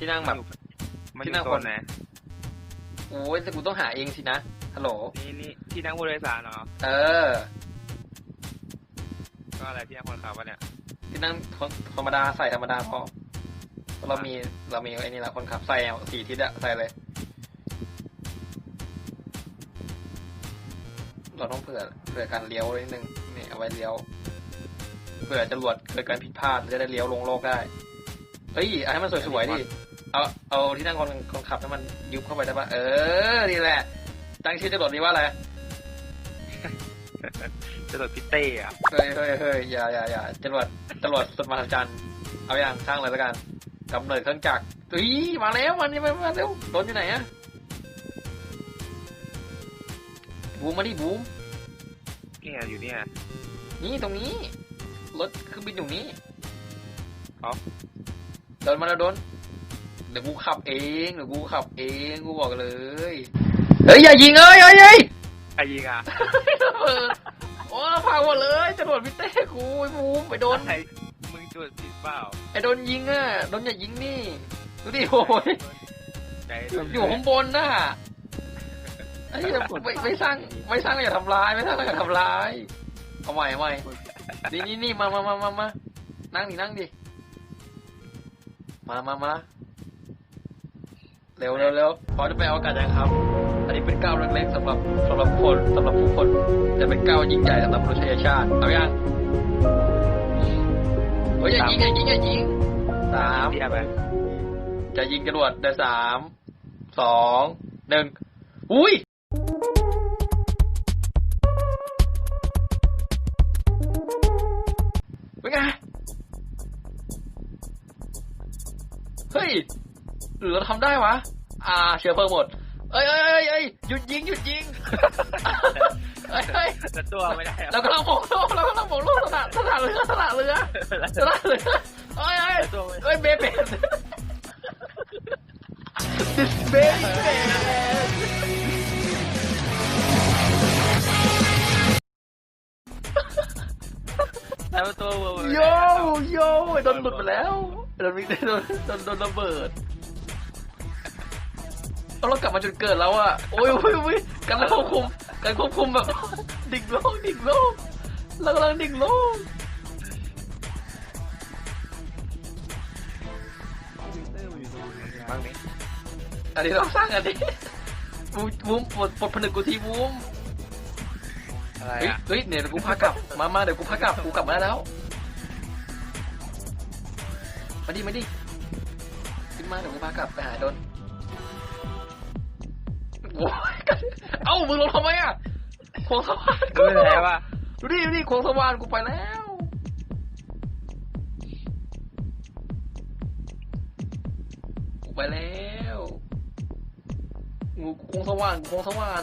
ที่นั่งแบบ มันอที่ยู่นั่งโซคน นไหนโอ้ยแต่กูต้องหาเองสินะ ฮัลโหล นี่นี่ที่นั่งผู้โดยสารเหรอ เออ ก็อะไรที่นั่งคนขับวะเนี่ย ที่นั่งธรรมดาใส่ธรรมดาพอเรามีเรามีไอ้นี่แหละคนขับใส่เอาสี่ทิศอะใส่เลย เราต้องเผื่อเผื่อการเลี้ยวนิดนึงนี่เอาไว้เลี้ยวเผื่อจรวดเกิดการผิดพลาดจะได้เลี้ยวลงโลกได้เฮ้ยเอาให้มันสวยๆดิ เอาเอาที่นั่งคนคนขับให้มันยุบเข้าไปได้ปะเออนี่แหละ ตั้งชื่อจรวดนี้ว่าอะไรจะโดดพิเต้อะเฮ้ยเฮ้ยเฮ้ยอย่าอย่าอย่าจรวดจรวดสุดมหัศจรรย์เอาอย่างสร้างเลยแล้วกันกำเนิดเครื่องจักรเฮ้ยมาแล้วมันนี่มามาเร็วรถอยู่ไหนอะบูมมาดิบูมเนี่ยอยู่เนี่ย นี่ตรงนี้ รถเครื่องบินอยู่นี้เอ้าเดินมาแล้วโดน เดี๋ยวกูขับเองเดี๋ยวกูขับเองกูบอกเลยเฮ้ยอย่ายิงเอ้ยเอ้ยเอ้ยใครยิงอะเออโอ้พังหมดเลยจรวดพิเต้กูไอ้บูมไปโดนใครมึงจุดผิดเปล่าไอ้โดนยิงอะโดนอย่ายิงนี่ดูดิโอ้ยใจอยู่ข้างบนน่ะไอ้เหี้ยไม่ไม่สร้างไม่สร้างอย่าทำร้ายไม่สร้างอย่าทำร้ายเอาใหม่เอาใหม่นี่นี่นี่มามามามามานั่งดินั่งดิมามามา เร็วเร็วเร็วพอจะไปเอาอากาศยังครับ อันนี้เป็นก้าวเล็กๆสำหรับสำหรับคนสำหรับผู้คน แต่เป็นก้าวยิ่งใหญ่สำหรับมนุษยชาติเอายังเฮ้ยอย่ายิงอย่ายิงอย่ายิงสามเทียบไปจะยิงจรวดได้สามสองหนึ่งอุ้ยเป็นไงเฮ้ย หรือเราทำได้วะ อ่า เชื้อเพลิงหมด เอ้ยเอ้ยเอ้ยเอ้ยหยุดยิงหยุดยิงเอ้ยเอ้ยแต่ตัวไม่ได้อะเรากำลังมองโลกเรากำลังมองโลกสละสละเรือสละเรือสละเรือเอ้ยเอ้ยแต่ตัวไม่ได้เอ้ยเบเบน This baby แต่ตัวเวอร์ โยโยโดนหลุดไปแล้วโดนมิโดนโดนโดนระเบิด เอาเรากลับมาจุดเกิดแล้วอะโอ้ยโอ้ยโอ้ยการควบคุมการควบคุมแบบดิ่งโลกดิ่งโลกเรากำลังดิ่งโลกบ้างนี่อันนี้เราสร้างอันนี้บูมบูมปลดปลดผนึกกูทีบูมอะไรเฮ้ยอะเฮ้ยเดี๋ยวกูพากลับมามาเดี๋ยวกูพากลับกูกลับมาแล้วมาดิมาดิขึ้นมาเดี๋ยวกูพากลับไปหาโดนโอ้ย เอ้ามึงลงทำไมอะควงสว่านรู้แล้ว่ะดูดิดูดิควงสว่านกูไปแล้วกูไปแล้วงูควงสว่านกูควงสว่าน